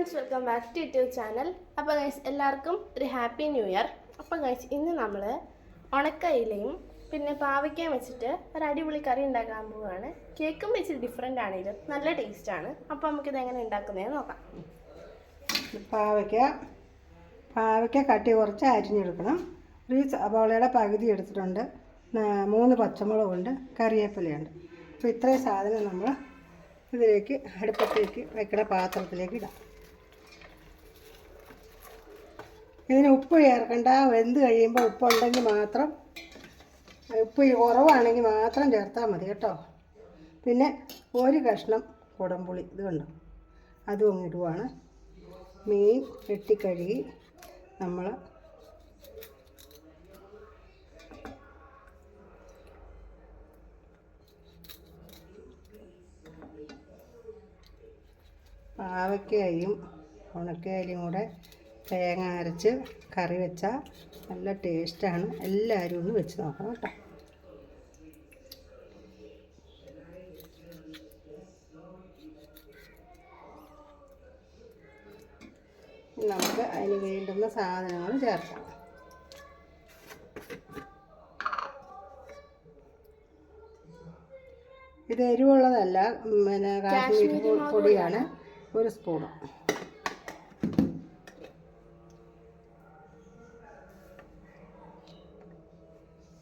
Friends welcome back to YouTube channel. അപ്പോൾ guys എല്ലാവർക്കും ഒരു ഹാപ്പി ന്യൂ ഇയർ. അപ്പോൾ ഗൈസ് ഇന്ന് നമ്മൾ ഉണക്കയിലയും പിന്നെ പാവയ്ക്കയും വെച്ചിട്ട് ഒരു അടിപൊളി കറി ഉണ്ടാക്കാൻ പോവുകയാണ് കേക്കും വെച്ച് ഡിഫറെന്റ് ആണെങ്കിലും നല്ല ടേസ്റ്റാണ് അപ്പോൾ നമുക്കിത് എങ്ങനെ ഉണ്ടാക്കുന്നതെന്ന് നോക്കാം. പാവയ്ക്ക പാവയ്ക്ക കട്ടി കുറച്ച് അരിഞ്ഞെടുക്കണം. ഒരു സവാളയുടെ പകുതി എടുത്തിട്ടുണ്ട്. മൂന്ന് പച്ചമുളകുണ്ട് കറിവേപ്പിലയുണ്ട്. അപ്പോൾ ഇത്രയും സാധനം നമ്മൾ ഇതിലേക്ക് അടുപ്പത്തേക്ക് വെക്കണ പാത്രത്തിലേക്ക് ഇടാം. ഇതിന് ഉപ്പ് ചേർക്കണ്ട. വെന്ത് കഴിയുമ്പോൾ ഉപ്പുണ്ടെങ്കിൽ മാത്രം ഉപ്പ് കുറവാണെങ്കിൽ മാത്രം ചേർത്താൽ മതി കേട്ടോ. പിന്നെ ഒരു കഷ്ണം കുടംപുളി ഇത് കണ്ടോ? അതും അങ്ങ് ഇടുവാണ്. മീൻ വെട്ടിക്കഴുകി നമ്മൾ പാവയ്ക്കയും ഉണക്കയിലും കൂടെ തേങ്ങ അരച്ച് കറി വെച്ചാൽ നല്ല ടേസ്റ്റാണ്. എല്ലാവരും ഒന്ന് വെച്ച് നോക്കണം കേട്ടോ. നമുക്ക് അതിന് വേണ്ടുന്ന സാധനങ്ങൾ ചേർക്കാം. ഇത് എരിവുള്ളതല്ല പിന്നെ കാശ്മീരി പൊടിയാണ് ഒരു സ്പൂണ്.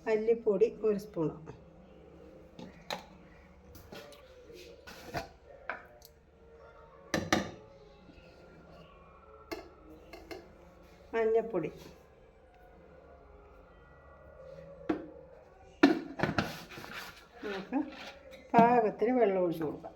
മല്ലിപ്പൊടി ഒരു സ്പൂൺ മഞ്ഞപ്പൊടി. നമുക്ക് പാകത്തിന് വെള്ളം ഒഴിച്ച് കൊടുക്കാം.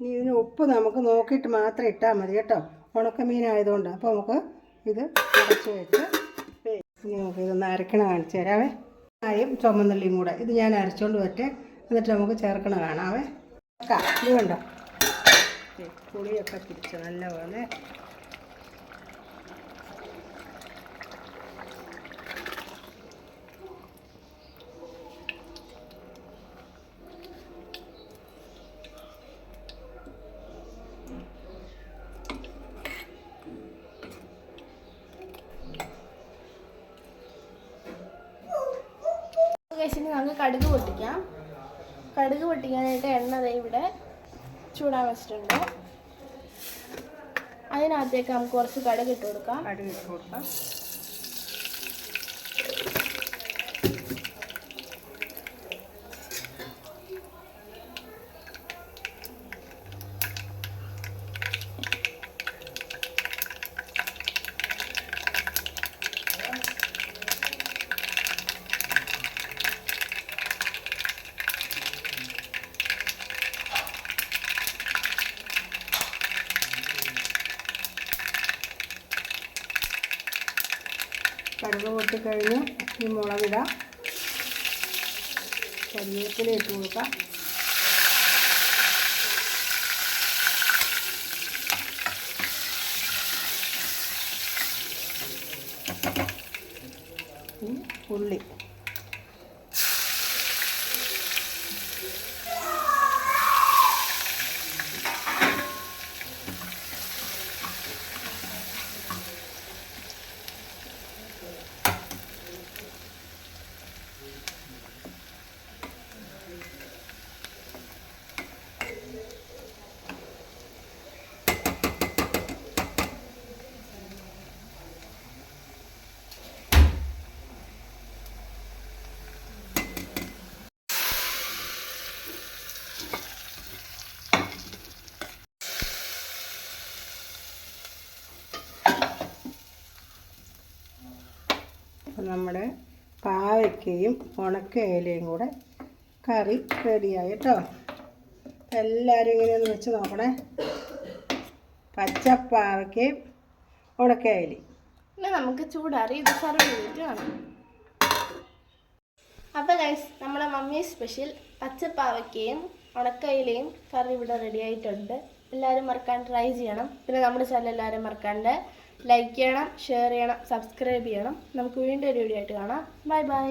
ഇനി ഇതിന് ഉപ്പ് നമുക്ക് നോക്കിയിട്ട് മാത്രം ഇട്ടാൽ മതി കേട്ടോ. ഉണക്ക മീനായതുകൊണ്ട് അപ്പോൾ നമുക്ക് ഇത് അടച്ച് വെച്ച് ഇനി നമുക്ക് ഇതൊന്ന് അരക്കണ കാണിച്ചു തരാവേ. ആയും ചുമന്നുള്ളിയും കൂടെ. ഇത് ഞാൻ അരച്ചുകൊണ്ട് വരട്ടെ. എന്നിട്ട് നമുക്ക് ചേർക്കണ കാണാവേ. ഇത് കണ്ടോ? പുളിയൊക്കെ പിടിച്ച് നല്ലപോലെ ഗൈസ് ഇനി നമുക്ക് കടുക് പൊട്ടിക്കാം. കടുക് പൊട്ടിക്കാനായിട്ട് എണ്ണ ഇവിടെ ചൂടാൻ വെച്ചിട്ടുണ്ട്. അതിനകത്തേക്ക് നമുക്ക് കുറച്ച് കടുക് ഇട്ട് കൊടുക്കാം. കടുക് ഇട്ട് കൊടുക്കാം. കടുക് പൊട്ടിക്കഴിഞ്ഞ് ഈ മുളകിടാം. കരിവേപ്പില ഇട്ട് കൊടുക്കാം. ഉള്ളി. അപ്പം നമ്മുടെ പാവയ്ക്കയും ഉണക്ക ഇലയും കൂടെ കറി റെഡിയായി കേട്ടോ എല്ലാവരും ഇങ്ങനെ ഒന്ന് വെച്ച് നോക്കണേ. പച്ചപ്പാവയ്ക്കയും ഉണക്ക ഇലയും. നമുക്ക് ചൂടാറി ഇത് സർവ് അപ്പോൾ ഗൈസ് നമ്മുടെ മമ്മി സ്പെഷ്യൽ പച്ചപ്പാവയ്ക്കയും ഉണക്കയിലയും കറി ഇവിടെ റെഡി ആയിട്ടുണ്ട്. എല്ലാവരും മറക്കാണ്ട് ട്രൈ ചെയ്യണം. പിന്നെ നമ്മുടെ ചാനൽ എല്ലാവരും മറക്കാണ്ട് ലൈക്ക് ചെയ്യണം ഷെയർ ചെയ്യണം സബ്സ്ക്രൈബ് ചെയ്യണം. നമുക്ക് വീണ്ടും ഒരു വീഡിയോ ആയിട്ട് കാണാം. Bye bye